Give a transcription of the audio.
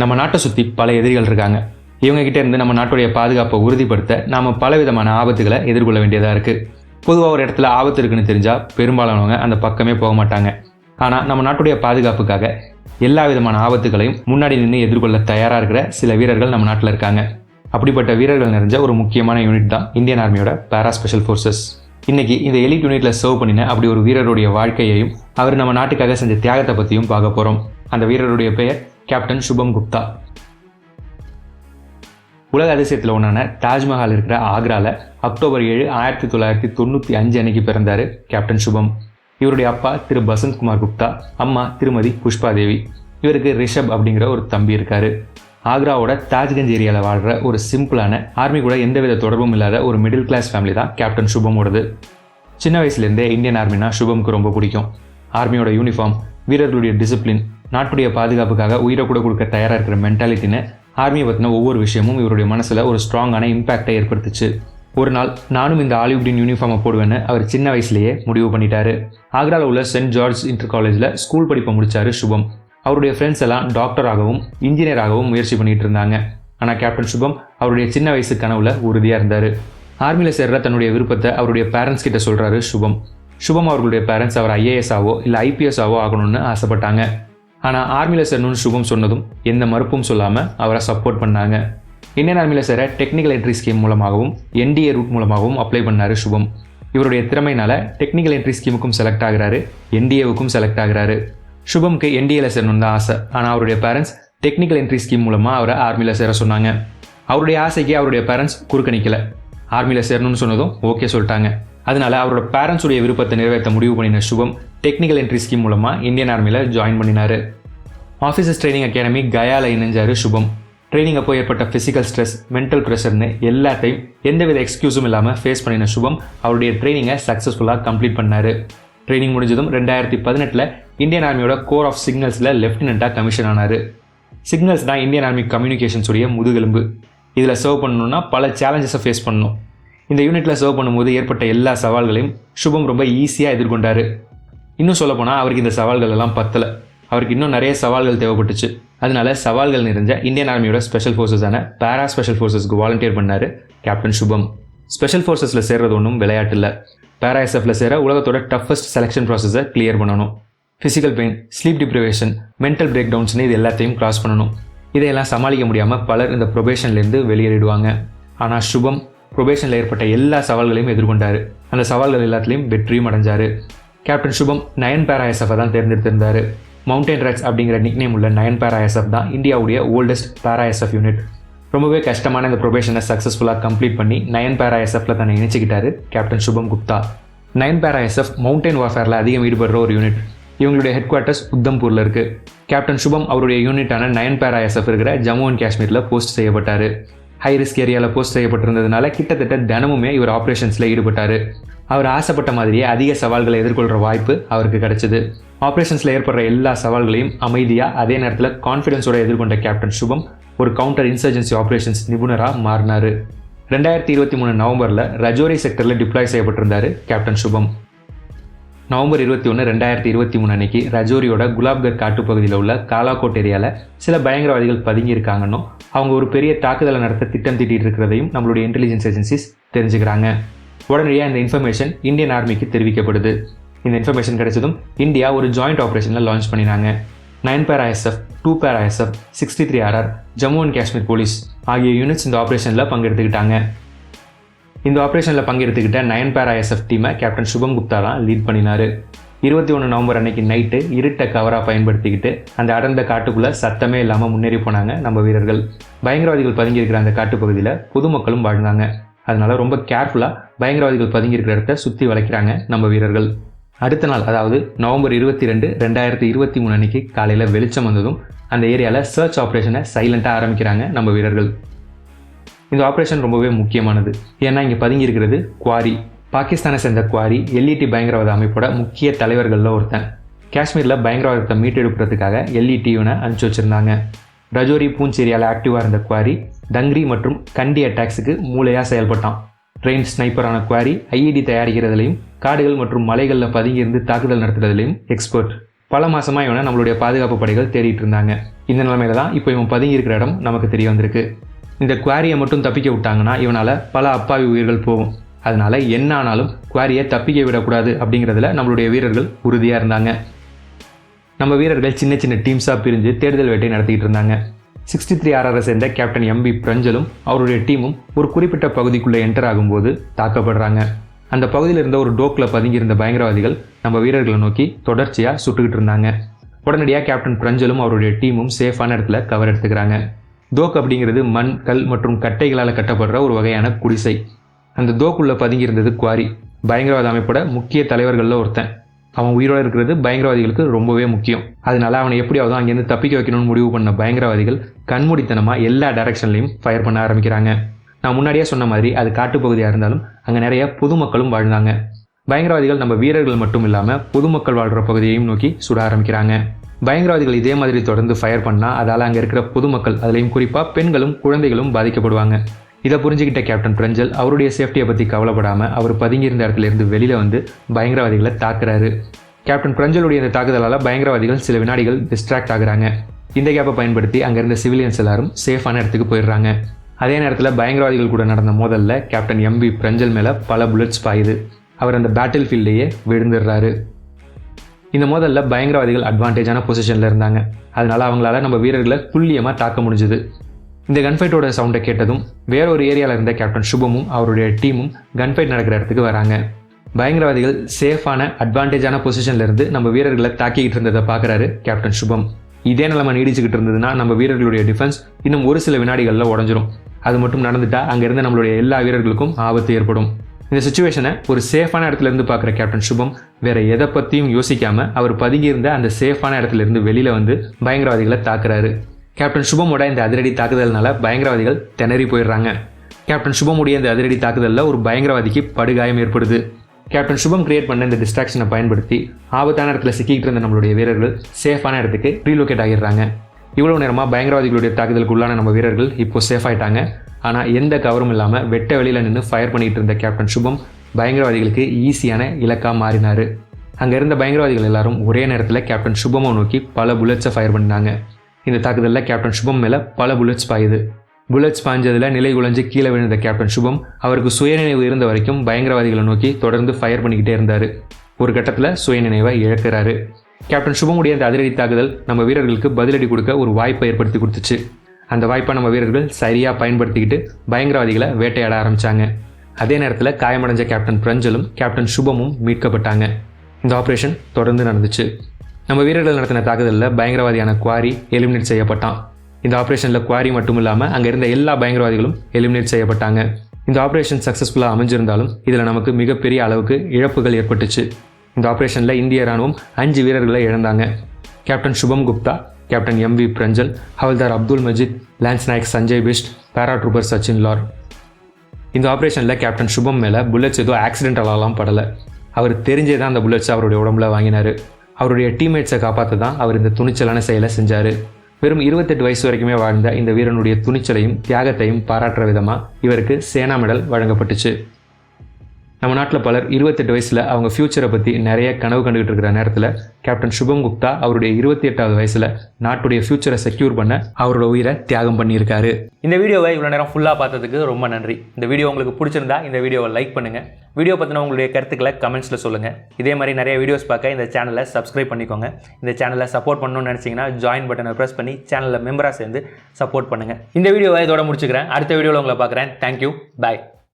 நம்ம நாட்டை சுற்றி பல எதிரிகள் இருக்காங்க. இவங்ககிட்ட இருந்து நம்ம நாட்டுடைய பாதுகாப்பை உறுதிப்படுத்த நாம பலவிதமான ஆபத்துகளை எதிர்கொள்ள வேண்டியதாக இருக்குது பொதுவாக ஒரு இடத்துல ஆபத்து இருக்குன்னு தெரிஞ்சால் பெரும்பாலானவங்க அந்த பக்கமே போக மாட்டாங்க. ஆனால் நம்ம நாட்டுடைய பாதுகாப்புக்காக எல்லா விதமான ஆபத்துகளையும் முன்னாடி நின்று எதிர்கொள்ள தயாராக இருக்கிற சில வீரர்கள் நம்ம நாட்டில் இருக்காங்க. அப்படிப்பட்ட வீரர்கள் நிறைஞ்ச ஒரு முக்கியமான யூனிட் தான் இந்தியன் ஆர்மியோட பேரா ஸ்பெஷல் ஃபோர்ஸஸ் இன்னைக்கு இந்த எலிட் யூனிட்ல சர்வ் பண்ணின அப்படி ஒரு வீரருடைய வாழ்க்கையையும் அவர் நம்ம நாட்டுக்காக செஞ்ச தியாகத்தை பற்றியும் பார்க்க போகிறோம் அந்த வீரருடைய பெயர் கேப்டன் சுபம் குப்தா உலக அதிசயத்தில் ஒன்றான தாஜ்மஹால் இருக்கிற ஆக்ராவில் அக்டோபர் ஏழு ஆயிரத்தி தொள்ளாயிரத்தி தொண்ணூற்றி அஞ்சு அன்னைக்கு பிறந்தார் கேப்டன் சுபம் இவருடைய அப்பா திரு பசந்த்குமார் குப்தா அம்மா திருமதி புஷ்பா தேவி இவருக்கு ரிஷப் அப்படிங்கிற ஒரு தம்பி இருக்கார். ஆக்ராவோட தாஜ்கஞ்ச் ஏரியாவில் வாழ்கிற ஒரு சிம்பிளான ஆர்மி கூட எந்தவித தொடர்பும் இல்லாத ஒரு மிடில் கிளாஸ் ஃபேமிலி தான் கேப்டன் சுபமோடது சின்ன வயசுலேருந்தே இந்தியன் ஆர்மினா சுபம்க்கு ரொம்ப பிடிக்கும். ஆர்மியோட யூனிஃபார்ம் வீரர்களுடைய டிசிப்ளின் நாட்டுடைய பாதுகாப்புக்காக உயிரை கூட கொடுக்க தயாராக இருக்கிற மென்டாலிட்டின்னு ஆர்மியை பற்றின ஒவ்வொரு விஷயமும் இவருடைய மனசில் ஒரு ஸ்ட்ராங்கான இம்பாக்டை ஏற்படுத்துச்சு. ஒரு நாள் நானும் இந்த ஆலிவுட்டின் யூனிஃபார்மை போடுவேன்னு அவர் சின்ன வயசுலேயே முடிவு பண்ணிட்டாரு. ஆக்ராவில் உள்ள சென்ட் ஜார்ஜ் இன்டர் காலேஜில் ஸ்கூல் படிப்பை முடிச்சாரு சுபம். அவருடைய ஃப்ரெண்ட்ஸ் எல்லாம் டாக்டராகவும் இன்ஜினியராகவும் முயற்சி பண்ணிட்டு இருந்தாங்க. ஆனால் கேப்டன் சுபம் அவருடைய சின்ன வயசு கனவுல உறுதியாக இருந்தார். ஆர்மியில் சேர்ற தன்னுடைய விருப்பத்தை அவருடைய பேரண்ட்ஸ் கிட்ட சொல்கிறாரு சுபம். சுபம் அவர்களுடைய பேரண்ட்ஸ் அவர் ஐஏஎஸ் ஆவோ இல்லை ஐபிஎஸ் ஆவோ ஆகணும்னு ஆசைப்பட்டாங்க. ஆனால் ஆர்மியில் சேரணும்னு சுபம் சொன்னதும் எந்த மறுப்பும் சொல்லாமல் அவரை சப்போர்ட் பண்ணாங்க. இந்தியன் ஆர்மியில் சேர டெக்னிக்கல் என்ட்ரி ஸ்கீம் மூலமாகவும் என்டிஏ ரூட் மூலமாகவும் அப்ளை பண்ணாரு சுபம். இவருடைய திறமையினால டெக்னிக்கல் என்ட்ரி ஸ்கீமுக்கும் செலக்ட் ஆகிறாரு என்டிஏவுக்கும் செலக்ட் ஆகிறாரு. சுபம்க்கு என்டிஏல சேரணும்னு தான் ஆசை. ஆனால் அவருடைய பேரண்ட்ஸ் டெக்னிக்கல் என்ட்ரி ஸ்கீம் மூலமாக அவரை ஆர்மியில் சேர சொன்னாங்க. அவருடைய ஆசைக்கு அவருடைய பேரண்ட்ஸ் குறுக்க நிற்கல ஆர்மியில் சேரணும்னு சொன்னதும் ஓகே சொல்லிட்டாங்க. அதனால அவரோட பேரண்ட்ஸுடைய விருப்பத்தை நிறைவேற்ற முடிவு பண்ணின சுபம் டெக்னிக்கல் என்ட்ரி ஸ்கீம் மூலமாக இந்தியன் ஆர்மியில் ஜாயின் பண்ணினாரு. ஆஃபீஸர்ஸ் ட்ரைனிங் அகாடமி கயாவில் இணைஞ்சார் சுபம். ட்ரைனிங் அப்போ ஏற்பட்ட ஃபிசிக்கல் ஸ்ட்ரெஸ் மென்டல் ப்ரெஷர்னு எல்லாத்தையும் எந்தவித எக்ஸ்கியூஸும் இல்லாமல் ஃபேஸ் பண்ணின சுபம் அவருடைய ட்ரைனிங்கை சக்ஸஸ்ஃபுல்லாக கம்ப்ளீட் பண்ணார். ட்ரைனிங் முடிஞ்சதும் ரெண்டாயிரத்தி பதினெட்டில் இந்தியன் ஆர்மியோட கோர் ஆஃப் சிக்னல்ஸில் லெஃப்டினண்ட்டாக கமிஷன் ஆனார். சிக்னல்ஸ் தான் இந்தியன் ஆர்மி கம்யூனிகேஷன்ஸுடைய முதுகெலும்பு. இதில் சர்வ் பண்ணணுன்னா பல சேலஞ்சஸை ஃபேஸ் பண்ணணும். இந்த யூனிட்டில் சர்வ் பண்ணும்போது ஏற்பட்ட எல்லா சவால்களையும் சுபம் ரொம்ப ஈஸியாக எதிர்கொண்டார். இன்னும் சொல்லப்போனால் அவருக்கு இந்த சவால்கள் எல்லாம் பத்தலை. அவருக்கு இன்னும் நிறைய சவால்கள் தேவைப்பட்டுச்சு. அதனால சவால்கள் நிறைஞ்ச இந்தியன் ஆர்மியோட ஸ்பெஷல் ஃபோர்ஸஸான பேரா ஸ்பெஷல் ஃபோர்ஸஸ்க்கு வாலண்டியர் பண்ணார் கேப்டன் சுபம். ஸ்பெஷல் ஃபோர்ஸஸில் சேர்றது ஒன்றும் விளையாட்டு இல்லை. பேரா எஸ்எஃப்ல சேர உலகத்தோட டஃபஸ்ட் செலெக்ஷன் ப்ராசஸை கிளியர் பண்ணணும். Physical pain sleep deprivation mental break டவுன்ஸ்னு இது எல்லாத்தையும் கிராஸ் பண்ணணும். இதையெல்லாம் சமாளிக்க முடியாமல் பலர் இந்த ப்ரொபேஷன்லேருந்து வெளியேறிடுவாங்க. ஆனால் சுபம் ப்ரொபேஷனில் ஏற்பட்ட எல்லா சவால்களையும் எதிர்கொண்டார். அந்த சவால்கள் எல்லாத்துலேயும் வெற்றியும் அடைஞ்சார். கேப்டன் சுபம் நயன் பேராயசஃபை தான் தேர்ந்தெடுத்திருந்தார். மவுண்டைன் ரேட்ஸ் அப்படிங்கிற நிக்னேம் உள்ள நயன் பேராயசஃப் தான் இந்தியாவுடைய ஓல்டஸ்ட் பேராயசஃப் யூனிட் ரொம்பவே கஷ்டமான இந்த ப்ரொபேஷனை சக்ஸஸ்ஃபுல்லாக கம்ப்ளீட் பண்ணி நயன் பேராயசஃபில் தன்னை இணைச்சிக்கிட்டாரு captain Shubham Gupta nine para SF mountain வார்ஃபேரில் அதிகம் ஈடுபடுற ஒரு யூனிட் இவங்களுடைய ஹெட் குவார்ட்டர்ஸ் உத்தம்பூரில் இருக்குது கேப்டன் சுபம் அவருடைய யூனிட்டான நயன் பேராயசஃப் இருக்கிற ஜம்மு அண்ட் காஷ்மீரில் போஸ்ட் செய்யப்பட்டார். ஹை ரிஸ்க் ஏரியாவில் போஸ்ட் செய்யப்பட்டிருந்ததுனால கிட்டத்தட்ட தினமுமே இவர் ஆப்ரேஷன்ஸில் ஈடுபட்டார். அவர் ஆசைப்பட்ட மாதிரியே அதிக சவால்களை எதிர்கொள்கிற வாய்ப்பு அவருக்கு கிடைச்சிது. ஆப்ரேஷன்ஸில் ஏற்படுற எல்லா சவால்களையும் அமைதியாக அதே நேரத்தில் கான்ஃபிடன்ஸோட எதிர்கொண்ட கேப்டன் சுபம் ஒரு கவுண்டர் இன்சர்ஜென்சி ஆப்ரேஷன்ஸ் நிபுணராக மாறினார். ரெண்டாயிரத்தி இருபத்தி மூணு நவம்பரில் ரஜோரி செக்டரில் டிப்ளாய் செய்யப்பட்டிருந்தார் கேப்டன் சுபம். நவம்பர் இருபத்தி ஒன்று ரெண்டாயிரத்தி இருபத்தி மூணு அன்னைக்கு ரஜோரியோட குலாப்கர் காட்டுப்பகுதியில் உள்ள காலாகோட் ஏரியாவில் சில பயங்கரவாதிகள் பதுங்கியிருக்காங்கன்னும் அவங்க ஒரு பெரிய தாக்குதலை நடத்த திட்டம் தீட்டிட்டு இருக்கிறதையும் நம்மளுடைய இன்டெலிஜென்ஸ் ஏஜென்சிஸ் தெரிஞ்சுக்கிறாங்க. உடனடியாக இந்த இன்ஃபர்மேஷன் இந்தியன் ஆர்மிக்கு தெரிவிக்கப்படுது. இந்த இன்ஃபர்மேஷன் கிடைச்சதும் இந்தியா ஒரு ஜாயிண்ட் ஆப்ரேஷனில் லான்ச் பண்ணினாங்க. Nine para ISF two para ISF sixty three RR Jammu and Kashmir police ஆகிய யூனிட்ஸ் இந்த ஆப்ரேஷனில் பங்கெடுத்துக்கிட்டாங்க. இந்த ஆப்ரேஷனில் பங்கெடுத்துக்கிட்ட நயன் பேர் ஐஎஸ்எஃப் டீமை கேப்டன் சுபம் குப்தா தான் லீட் பண்ணினார். இருபத்தி ஒன்று நவம்பர் அன்னைக்கு நைட்டு இருட்டை கவராக பயன்படுத்திக்கிட்டு அந்த அடர்ந்த காட்டுக்குள்ளே சத்தமே இல்லாமல் முன்னேறி போனாங்க நம்ம வீரர்கள். பயங்கரவாதிகள் பதுங்கியிருக்கிற அந்த காட்டுப்பகுதியில் பொதுமக்களும் வாழ்ந்தாங்க. அதனால ரொம்ப கேர்ஃபுல்லாக பயங்கரவாதிகள் பதுங்கியிருக்கிற இடத்த சுற்றி வளைக்கிறாங்க நம்ம வீரர்கள். அடுத்த நாள் அதாவது நவம்பர் இருபத்தி ரெண்டு ரெண்டாயிரத்தி இருபத்தி மூணு அன்னைக்கு காலையில் வெளிச்சம் வந்ததும் அந்த ஏரியாவில் சர்ச் ஆப்ரேஷனை சைலண்ட்டாக ஆரம்பிக்கிறாங்க நம்ம வீரர்கள். இந்த ஆப்ரேஷன் ரொம்பவே முக்கியமானது. ஏன்னா இங்கே பதுங்கி இருக்கிறது குவாரி. பாகிஸ்தானை சேர்ந்த குவாரி எல்இடி பயங்கரவாத அமைப்போட முக்கிய தலைவர்களில் ஒருத்தன். காஷ்மீரில் பயங்கரவாதத்தை மீட்டெடுக்கிறதுக்காக எல்இடி யூனை அனுப்பிச்சு வச்சுருந்தாங்க. ரஜோரி பூஞ்ச் ஏரியாவில் ஆக்டிவாக இருந்த குவாரி டங்ரி மற்றும் கண்டி அட்டாக்ஸுக்கு மூளையாக செயல்பட்டான். ட்ரெயின் ஸ்னைப்பரான குவாரி ஐஇடி தயாரிக்கிறதுலையும் காடுகள் மற்றும் மலைகளில் பதுங்கி இருந்து தாக்குதல் நடத்துறதுலையும் எக்ஸ்பர்ட் பல மாதமாக இவனை நம்மளுடைய பாதுகாப்பு படைகள் தேடிட்டு இருந்தாங்க. இந்த நிலைமையில தான் இப்போ இவன் பதுங்கி இருக்கிற இடம் நமக்கு தெரிய வந்திருக்கு. இந்த குவாரியை மட்டும் தப்பிக்க விட்டாங்கன்னா இவனால் பல அப்பாவி உயிர்கள் போகும். அதனால் என்ன ஆனாலும் குவாரியை தப்பிக்க விடக்கூடாது அப்படிங்கிறதுல நம்மளுடைய வீரர்கள் உறுதியாக இருந்தாங்க. நம்ம வீரர்கள் சின்ன சின்ன டீம்ஸாக பிரிஞ்சு தேடுதல் வேட்டை நடத்திக்கிட்டு இருந்தாங்க. சிக்ஸ்டி த்ரீ ஆர்ஆரை சேர்ந்த கேப்டன் எம்பி பிரஞ்சலும் அவருடைய டீமும் ஒரு குறிப்பிட்ட பகுதிக்குள்ளே என்டர் ஆகும்போது தாக்கப்படுறாங்க. அந்த பகுதியில் இருந்த ஒரு டோக்கில் பதுங்கியிருந்த பயங்கரவாதிகள் நம்ம வீரர்களை நோக்கி தொடர்ச்சியாக சுட்டுக்கிட்டு இருந்தாங்க. உடனடியாக கேப்டன் பிரஞ்சலும் அவருடைய டீமும் சேஃபான இடத்துல கவர் எடுத்துக்கிறாங்க. தோக் அப்படிங்கிறது மண் கல் மற்றும் கட்டைகளால் கட்டப்படுற ஒரு வகையான குடிசை. அந்த தோக்குள்ளே பதுங்கியிருந்தது குவாரி. பயங்கரவாத அமைப்போட முக்கிய தலைவர்களில் ஒருத்தன். அவன் உயிரோட இருக்கிறது பயங்கரவாதிகளுக்கு ரொம்பவே முக்கியம். அதனால அவனை எப்படியாவது அங்கேருந்து தப்பிக்க வைக்கணும்னு முடிவு பண்ண பயங்கரவாதிகள் கண்மூடித்தனமாக எல்லா டைரக்ஷன்லையும் ஃபயர் பண்ண ஆரம்பிக்கிறாங்க. நான் முன்னாடியே சொன்ன மாதிரி அது காட்டுப்பகுதியாக இருந்தாலும் அங்கே நிறைய பொதுமக்களும் வாழ்ந்தாங்க. பயங்கரவாதிகள் நம்ம வீரர்கள் மட்டும் இல்லாமல் பொதுமக்கள் வாழ்கிற பகுதியையும் நோக்கி சுட ஆரம்பிக்கிறாங்க. பயங்கரவாதிகள் இதே மாதிரி தொடர்ந்து ஃபயர் பண்ணால் அதால் அங்கே இருக்கிற பொதுமக்கள் அதுலேயும் குறிப்பாக பெண்களும் குழந்தைகளும் பாதிக்கப்படுவாங்க. இதை புரிஞ்சுக்கிட்ட கேப்டன் பிரஞ்சல் அவருடைய சேஃப்டியை பற்றி கவலைப்படாமல் அவர் பதுங்கியிருந்த இடத்துலேருந்து வெளியில் வந்து பயங்கரவாதிகளை தாக்குறாரு. கேப்டன் பிரஞ்சலுடைய இந்த தாக்குதலால் பயங்கரவாதிகள் சில வினாடிகள் டிஸ்ட்ராக்ட் ஆகுறாங்க. இந்த கேப்பை பயன்படுத்தி அங்கே இருந்த சிவிலியன்ஸ் எல்லாரும் சேஃபான இடத்துக்கு போயிடுறாங்க. அதே நேரத்தில் பயங்கரவாதிகள் கூட நடந்த மோதலில் கேப்டன் எம்பி பிரஞ்சல் மேலே பல புல்லட்ஸ் பாயுது. அவர் அந்த பேட்டில் ஃபீல்டையே விழுந்துடுறாரு. இந்த மோதலில் பயங்கரவாதிகள் அட்வான்டேஜான பொசிஷனில் இருந்தாங்க. அதனால அவங்களால நம்ம வீரர்களை துல்லியமாக தாக்க முடிஞ்சுது. இந்த கன்ஃபைட்டோட சவுண்டை கேட்டதும் வேற ஒரு ஏரியாவில் இருந்த கேப்டன் சுபமும் அவருடைய டீமும் கன்ஃபைட் நடக்கிற இடத்துக்கு வராங்க. பயங்கரவாதிகள் சேஃபான அட்வான்டேஜான பொசிஷனில் இருந்து நம்ம வீரர்களை தாக்கிக்கிட்டு இருந்ததை பார்க்குறாரு கேப்டன் சுபம். இதே நிலைமை நீடிச்சுக்கிட்டு இருந்ததுன்னா நம்ம வீரர்களுடைய டிஃபென்ஸ் இன்னும் ஒரு சில வினாடிகளில் உடஞ்சிரும். அது மட்டும் நடந்துட்டா அங்கேருந்து நம்மளுடைய எல்லா வீரர்களுக்கும் ஆபத்து ஏற்படும். இந்த சுச்சுவேஷனை ஒரு சேஃபான இடத்துல இருந்து பார்க்குற கேப்டன் சுபம் வேற எதை பற்றியும் யோசிக்காமல் அவர் பதுங்கியிருந்த அந்த சேஃபான இடத்துல இருந்து வெளியில் வந்து பயங்கரவாதிகளை தாக்குறாரு. கேப்டன் சுபமோட இந்த அதிரடி தாக்குதல்னால பயங்கரவாதிகள் திணறி போயிடுறாங்க. கேப்டன் சுபமுடைய இந்த அதிரடி தாக்குதலில் ஒரு பயங்கரவாதிக்கு படுகாயம் ஏற்படுது. கேப்டன் சுபம் கிரியேட் பண்ண இந்த டிஸ்ட்ராக்ஷனை பயன்படுத்தி ஆபத்தான இடத்துல சிக்கிக்கிட்டு இருந்த நம்மளுடைய வீரர்கள் சேஃபான இடத்துக்கு ரீலோகேட் ஆகிடுறாங்க. இவ்வளவு நேரமாக பயங்கரவாதிகளுடைய தாக்குதலுக்கு உள்ளான நம்ம வீரர்கள் இப்போ சேஃப் ஆயிட்டாங்க. ஆனால் எந்த கவரும் இல்லாமல் வெட்ட வெளியில் நின்று ஃபயர் பண்ணிகிட்டு இருந்த கேப்டன் சுபம் பயங்கரவாதிகளுக்கு ஈஸியான இலக்காக மாறினார். அங்கே இருந்த பயங்கரவாதிகள் எல்லாரும் ஒரே நேரத்தில் கேப்டன் சுபமை நோக்கி பல புல்லட்ஸை ஃபயர் பண்ணாங்க இந்த தாக்குதலில் கேப்டன் சுபம் மேலே பல புல்லட்ஸ் பாயுது. புல்லட்ஸ் பாய்ஞ்சதில் நிலை குலைஞ்சு கீழே விழுந்த கேப்டன் சுபம் அவருக்கு சுயநினைவு இருந்த வரைக்கும் பயங்கரவாதிகளை நோக்கி தொடர்ந்து ஃபயர் பண்ணிக்கிட்டே இருந்தார். ஒரு கட்டத்தில் சுயநினைவை இழக்கிறாரு. கேப்டன் சுபமுடைய அந்த அதிரடி தாக்குதல் நம்ம வீரர்களுக்கு பதிலடி கொடுக்க ஒரு வாய்ப்பை ஏற்படுத்தி கொடுத்துச்சு. அந்த வாய்ப்பை நம்ம வீரர்கள் சரியாக பயன்படுத்திக்கிட்டு பயங்கரவாதிகளை வேட்டையாட ஆரம்பித்தாங்க அதே நேரத்தில் காயமடைஞ்ச கேப்டன் பிரஞ்சலும் கேப்டன் சுபமும் மீட்கப்பட்டாங்க. இந்த ஆப்ரேஷன் தொடர்ந்து நடந்துச்சு. நம்ம வீரர்கள் நடத்தின தாக்குதலில் பயங்கரவாதியான குவாரி எலிமினேட் செய்யப்பட்டான். இந்த ஆப்ரேஷனில் குவாரி மட்டும் இல்லாமல் அங்கே இருந்த எல்லா பயங்கரவாதிகளும் எலிமினேட் செய்யப்பட்டாங்க. இந்த ஆப்ரேஷன் சக்ஸஸ்ஃபுல்லாக அமைஞ்சிருந்தாலும் இதில் நமக்கு மிகப்பெரிய அளவுக்கு இழப்புகள் ஏற்பட்டுச்சு. இந்த ஆப்ரேஷனில் இந்திய ராணுவம் அஞ்சு வீரர்களை இழந்தாங்க. Captain Shubham Gupta captain M V Pranjal Havildar Abdul Majid lance Naik Sanjay Bisht paratrooper Sachin Laur இந்த ஆப்ரேஷனில் கேப்டன் சுபம் மேலே புல்லட்ஸ் ஏதோ ஆக்சிடென்டலாலாம் படலை. அவர் தெரிஞ்சே தான் அந்த புல்லட்ஸை அவருடைய உடம்புல வாங்கினார். அவருடைய டீம்மேட்ஸை காப்பாற்ற தான் அவர் இந்த துணிச்சலான செயலை செஞ்சார். வெறும் இருபத்தெட்டு வயசு வரைக்குமே வாழ்ந்த இந்த வீரனுடைய துணிச்சலையும் தியாகத்தையும் பாராட்டுற விதமாக இவருக்கு சேனா மெடல் வழங்கப்பட்டுச்சு. நம்ம நாட்டில் பலர் இருபத்தெட்டு வயசில் அவங்க ஃப்யூச்சரை பற்றி நிறைய கனவு கண்டுகிட்டு இருக்கிற நேரத்தில் கேப்டன் சுபம் குப்தா அவருடைய இருபத்தி எட்டாவது வயசில் நாட்டுடைய ஃப்யூச்சரை செக்யூர் பண்ண அவரோட உயிரை தியாகம் பண்ணியிருக்காரு. இந்த வீடியோவை இவ்வளோ நேரம் ஃபுல்லாக பார்த்ததுக்கு ரொம்ப நன்றி. இந்த வீடியோ உங்களுக்கு பிடிச்சிருந்தா இந்த வீடியோவை லைக் பண்ணுங்கள் வீடியோ பற்றின உங்களுடைய கருத்துக்களை கமெண்ட்ஸில் சொல்லுங்கள் இதே மாதிரி நிறைய வீடியோஸ் பார்க்க இந்த சேனலை சப்ஸ்கிரைப் பண்ணிக்கோங்க. இந்த சேனலை சப்போர்ட் பண்ணணும்னு நினச்சிங்கன்னா ஜாயின் பட்டனை ப்ரெஸ் பண்ணி சேனலில் மெம்பராக சேர்ந்து சப்போர்ட் பண்ணுங்கள் இந்த வீடியோவை இதோட முடிச்சுக்கிறேன். அடுத்த வீடியோவில் உங்களை பார்க்குறேன். Thank you bye